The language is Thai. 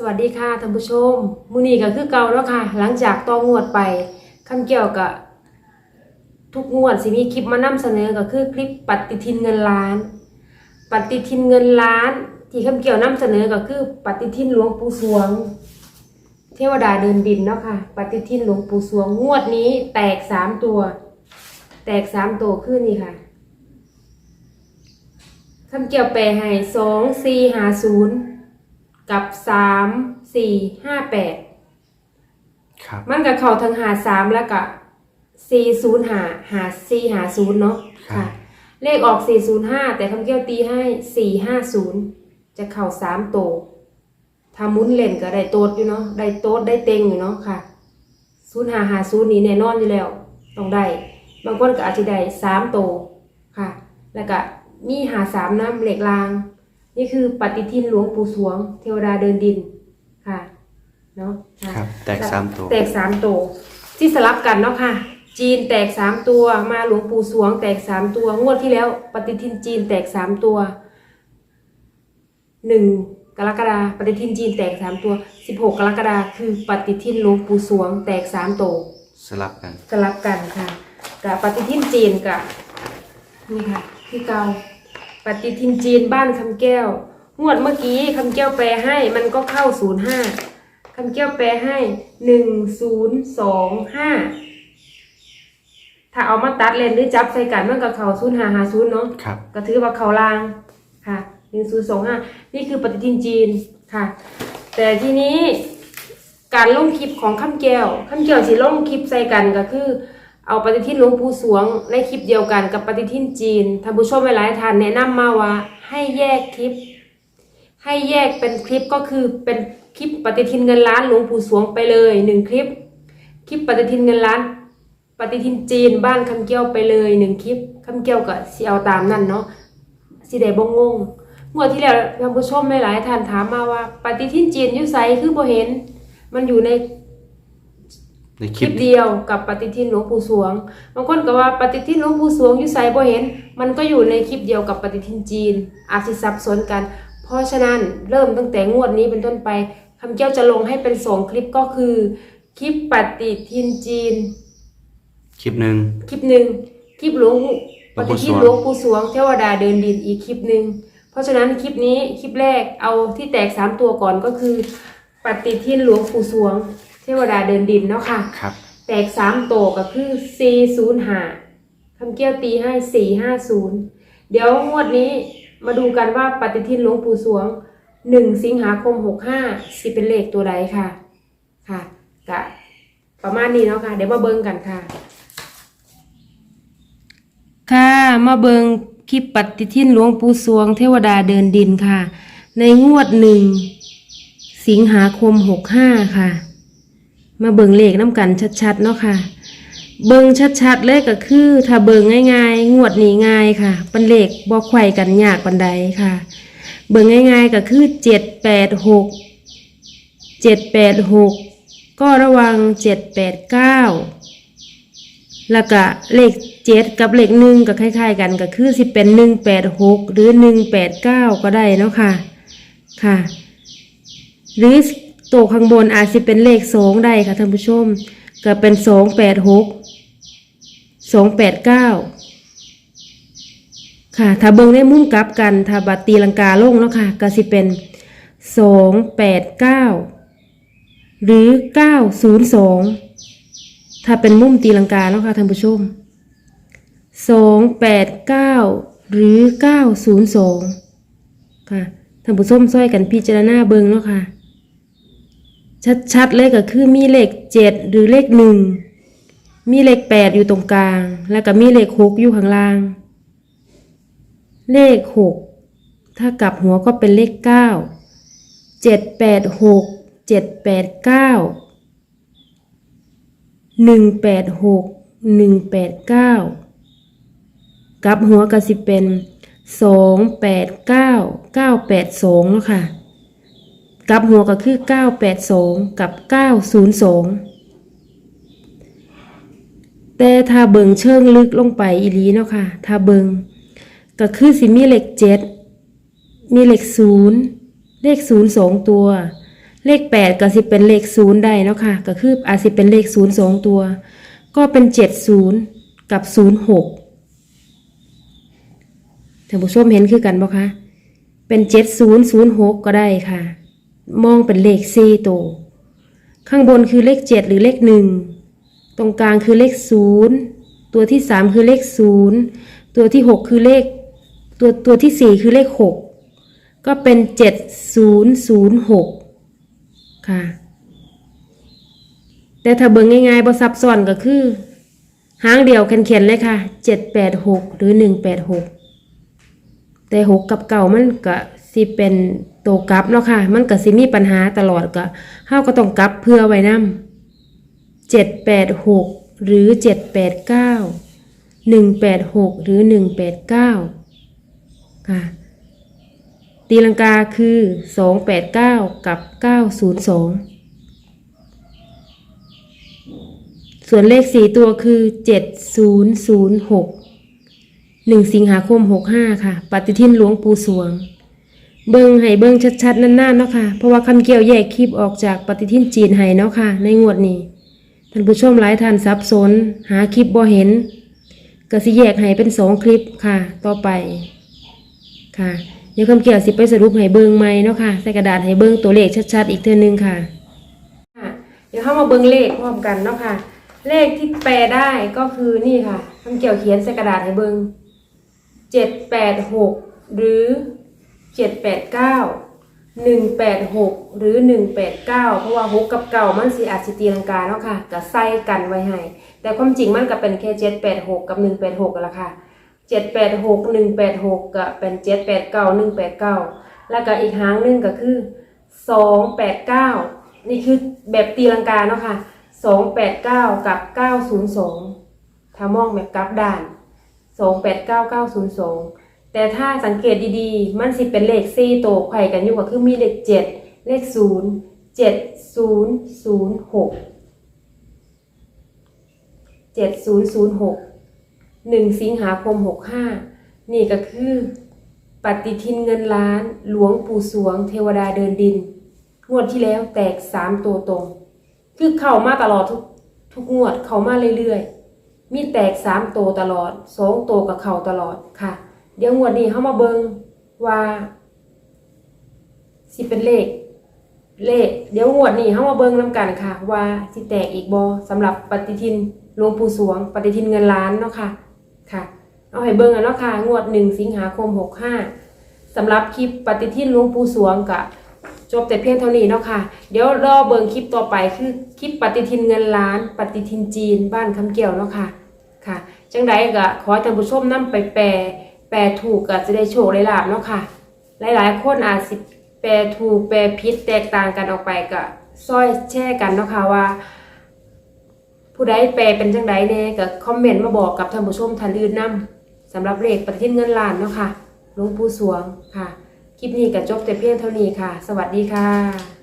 สวัสดีค่ะท่านผู้ชมมือนี้ก็คือเก่าแล้วค่ะ หลังจากตองวดไปคำเกี่ยวกับทุกงวดสิมีคลิปมานำเสนอก็คือคลิปปฏิทินเงินล้าน ปฏิทินเงินล้าน ที่คำเกี่ยวนำเสนอก็คือ ปฏิทินหลวงปู่สวง เทวดาเดินดินเนาะค่ะ ปฏิทินหลวงปู่สวงงวดนี้แตกสามตัว แตกสามตัวขึ้นนี่ค่ะคำเกี่ยวแปลให้สองสี่หาศูนย์ กับสามสี่ห้าแปดครับ มันกับเขาทั้งหาสามแล้วก็สี่ศูนย์หาหาสี่หาศูนย์เนาะค่ะ เลขออกสี่ศูนย์ห้าแต่คำเกี่ยวตีให้สี่ห้าศูนย์จะเข่าสามโตวถ้าหมุนเล่นก็ได้โต๊ดอยู่เนาะได้โต๊ดได้เต็งอยู่เนาะค่ะศูนย์หาหาศูนย์นี่แน่นอนอยู่แล้ว ต้องได้ บางคนก็อาจจะได้สามโตวค่ะ แล้วก็มีหาสามน้ำเหล็กราง นี่คือปฏิทินหลวงปู่สวง เทวดาเดินดินค่ะเนาะะครับแตกสามตัวแตกสามตัวที่สลับกันเนาะค่ะ จีนแตกสามตัวมาหลวงปู่สวง แตกสามตัวงวดที่แล้ว ปฏิทินจีนแตกสามตัวหนึ่งกรกฎาปฏิทินจีนแตกสามตัวสิบหกกรกฎาคือปฏิทินหลวงปู่สวง แตกสามตัวสลับกันสลับกันค่ะกับปฏิทินจีนกับนี่ค่ะ ที่เกาป ฏิทินจีนบ้านคำแก้ว งวดเมื่อกี้คำแก้วแปลให้มันก็เข้าศูนย์ห้าคำแก้วแปลให้หนึ่งศูนย์สองห้าถ้าเอามาตัดเลนหรือจับใส่กันมันก็เข้าศูนย์ห้าหาศูนย์เนาะครับ ก็ถือว่าเขาลางค่ะหนึ่งศูนย์สองห้านี่คือปฏิทินจีนค่ะ แต่ทีนี้การลงคลิปของข้ามแก้วข้ามแก้วสิลงคลิปใส่กันก็คือ เอาปฏิทินหลวงปู่สวงในคลิปเดียวกันกับปฏิทินจีนท่านผู้ชมหลายท่านแนะนำมาว่าให้แยกคลิป ให้แยกเป็นคลิปก็คือเป็นคลิปปฏิทินเงินล้านหลวงปู่สวงไปเลยหนึ่งคลิป คลิปปฏิทินเงินล้าน ปฏิทินจีนบ้านคำเกี้ยวไปเลยหนึ่งคลิปคำเกี้ยวก็สิเอาตามนั่นเนาะสิได้บ่งงงวดที่แล้วท่านผู้ชมหลายท่านถามมาว่า ปฏิทินจีนอยู่ไสคือบ่เห็น มันอยู่ใน ในคคลิลิปปเดียวกับปฏิทินหลวงปู่สวง บางคนก็ว่าปฏิทินหลวงปู่สวงอยู่ไสบ่เห็น มันก็อยู่ในคลิปเดียวกับปฏิทินจีน อาจสิสับสนกัน เพราะฉะนั้นเริ่มตั้งแต่งวดนี้เป็นต้นไปคำเกี้ยวจะลงให้เป็นสองคลิปก็คือ คลิปปฏิทินจีน คลิปหนึ่งคลิปหนึ่งคลิปหลวงหลปวงปู่ฏิทินสวงหลวงปู่สวงเทวดาเดินดินอีกคลิปหนึ่งเพราะฉะนั้นคลิปนี้คลิปแรกเอาที่แตกสามตัวก่อนก็คือ ปฏิทินหลวงปู่สวงเทวดาเดินดินเนาะค่ะ ครับ แตกสามโตวก็คือ405คำเกี้ยวตีให้450เดี๋ยวงวดนี้มาดูกันว่าปฏิทินหลวงปู่สวง1สิงหาคม65สิเป็นเลขตัวใดค่ะ ค่ะกะประมาณนี้เนาะค่ะ เดี๋ยวมาเบิ่งกันค่ะ ค่ะมาเบิงคลิปปฏิทินหลวงปู่สวงเทวดาเดินดินค่ะ ในงวดหนึ่ง สิงหาคม65ค่ะ มาเบิงเลขน้ำกันชัดๆเนาะค่ะ เบิงชัดๆเลยก็คือ ถ้าเบิงง่ายๆ งวดนี้ง่ายค่ะเป็นเลขบ่ไขว้กันยากปันใดค่ะ เบิงง่ายๆก็คือเจ็ดแปดหกเจ็ดแปดหกก็ระวังเจ็ดแปดเก้าแล้วก็เลขเจ็ดกับเลขหนึ่งก็คล้าย ๆ กันก็คือสิเป็นหนึ่งแปดหกหรือหนึ่งแปดเก้าก็ได้เนาะค่ะค่ะ หรือ ตัวข้างบนอาจจะเป็นเลขสองได้ค่ะท่านผู้ชม ก็เป็นสองแปดหกสองแปดเก้าค่ะถ้าเบิ่งในมุมกลับกันถ้าบัตรตีลังกาลงเนาะค่ะก็สิเป็นสองแปดเก้าหรือเก้าศูนย์สองถ้าเป็นมุ่มตีลังกาเนาะค่ะท่านผู้ชมสองแปดเก้าหรือเก้าศูนย์สองค่ะท่านผู้ชมช่วยกันพิจารณาเบิ่งเนาะค่ะ ชัดๆเลยก็คือมีเลขเจ็ดหรือเลขหนึ่งมีเลขแปดอยู่ตรงกลาง แล้วก็มีเลขหกอยู่ข้างล่าง เลขหกถ้ากลับหัวก็เป็นเลขเก้าเจ็ดแปดหกเจ็ดแปดเก้าหนึ่งแปดหกหนึ่งแปดเก้ากลับหัวก็สิเป็นสองแปดเก้าเก้าแปดสองเนาะค่ะ กลับหัวก็คือ 982 กับ 902 แต่ถ้าเบิงเชิงลึกลงไปอีลีเนาะค่ะ ถ้าเบิงก็คือสิมีเลข7มีเลข0เลข0 2ตัว เลขแปดก็สิเป็นเลขศูนย์ได้เนาะค่ะ ก็คืออาจสิเป็นเลขศูนย์สองตัว ก็เป็นเจ็ดศูนย์กับศูนย์หกท่านผู้ชมเห็นคือกันบ่คะ เป็นเจ็ดศูนย์ศูนย์หกก็ได้ค่ะ มองเป็นเลขสี่ตัวข้างบนคือเลขเจ็ดหรือเลขหนึ่งตรงกลางคือเลขศูนย์ตัวที่สามคือเลขศูนย์ตัวที่หกคือเลขตัวตัวที่สี่คือเลขหกก็เป็นเจ็ดศูนย์ศูนย์หกค่ะ แต่ถ้าเบิ่งง่ายๆบ่ซับซ้อนก็คือหางเดียวแข็งๆเลยค่ะเจ็ดแปดหกหรือหนึ่งแปดหกแต่หกกับเก่ามันก็สิเป็น ตวกลับเนาะค่ะ มันก็สิมีปัญหาตลอดก็เฮาก็ต้องกลับเพื่อไว้นำเจ็ดแปดหกหรือเจ็ดแปดเก้าหนึ่งแปดหกหรือหนึ่งแปดเก้าค่ะตีลังกาคือสองแปดเก้ากับเก้าศูนย์สองส่วนเลขสี่ตัวคือเจ็ดศูนย์ศูนย์หกหนึ่งสิงหาคมหกห้าค่ะ ปฏิทินหลวงปู่สวง เบิงให้เบิงชัดๆนั่นๆเนาะค่ะ เพราะว่าคำเกี่ยวแยกคลิปออกจากปฏิทินจีนให้เนาะค่ะ ในงวดนี้ท่านผู้ชมหลายท่านสับสน หาคลิปบ่เห็นก็สิแยกให้เป็นสองคลิปค่ะ ต่อไปค่ะเดี๋ยวคำเกี่ยวสิไปสรุปให้เบิงใหม่เนาะค่ะใส่กระดาษให้เบิงตัวเลขชัดๆ อีกเทื่อนึงค่ะค่ะเดี๋ยวเข้ามาเบิ่งเลขพร้อมกันเนาะค่ะ เลขที่แปลได้ก็คือนี่ค่ะคำเกี่ยวเขียนใส่กระดาษให้เบิ่งเจ็ดแปดหกหรือ เจ็ดแปดเก้าหนึ่งแปดหกหรือหนึ่งแปดเก้าเพราะว่าหกกับเก่ามันสิอาจสิตีลังกาเนาะค่ะก็ใส่กันไว้ให้ แต่ความจริงมันก็เป็นแค่เจ็ดแปดหกกับหนึ่งแปดหกกันละค่ะเจ็ดแปดหกหนึ่งแปดหกก็เป็นเจ็ดแปดเก้าหนึ่งแปดเก้าแล้วก็อีกหางหนึ่งก็คือสองแปดเก้านี่คือแบบตีลังกาเนาะค่ะสองแปดเก้ากับเก้าศูนย์สองถ้ามองแบบกราฟด่านสอง แต่ถ้าสังเกตดีๆ มันสิเป็นเลขสี่โตวไข่กันอยู่ก็คือมีเลขเจ็ดเลขศูนย์เจ็ดศูนย์ศูนย์หกเจ็ดศูนย์ศูนย์หกหนึ่งสิงหาคมหกห้านี่ก็คือปฏิทินเงินล้านหลวงปู่สวง เทวดาเดินดิน งวดที่แล้วแตกสามตัวตรง คือเข้ามาตลอดทุกทุกงวดเข้ามาเรื่อยๆ มีแตกสามตัวตลอดสองตัวกับเข่าตลอดค่ะ เดี๋ยวงวดนี้เข้ามาเบิงว่าสิเป็นเลข เลข เดี๋ยวงวดนี้เข้ามาเบิงนำกันค่ะ ว่าสิแตกอีกบอสำหรับปฏิทินหลวงปู่สวง ปฏิทินเงินล้านเนาะค่ะค่ะเอาให้เบิงกันเนาะค่ะงวดหนึ่งสิงหาคมหกห้าสำหรับคลิปปฏิทินหลวงปู่สวงกับจบแต่เพียงเท่านี้เนาะค่ะ เดี๋ยวรอเบิงคลิปต่อไปคือคลิปปฏิทินเงินล้าน ปฏิทินจีนบ้านคำเกี่ยวเนาะค่ะค่ะ จังใดก็ขอให้ท่านผู้ชมนำไปแปล แปลถูกก็จะได้โชคได้ลาบเนาะค่ะ หลายๆ คนอาจสิแปลถูกแปลผิดแตกต่างกันออกไปก็ซอยแชร์กันเนาะค่ะว่า ผู้ใดแปลเป็นจังใดแน่ก็คอมเมนต์มาบอกกับท่านผู้ชมท่านอื่นนํสำหรับเลขปฏิทินเงินล้านเนาะค่ะหลวงปู่สวงค่ะ คลิปนี้ก็จบแต่เพียงเท่านี้ค่ะ สวัสดีค่ะ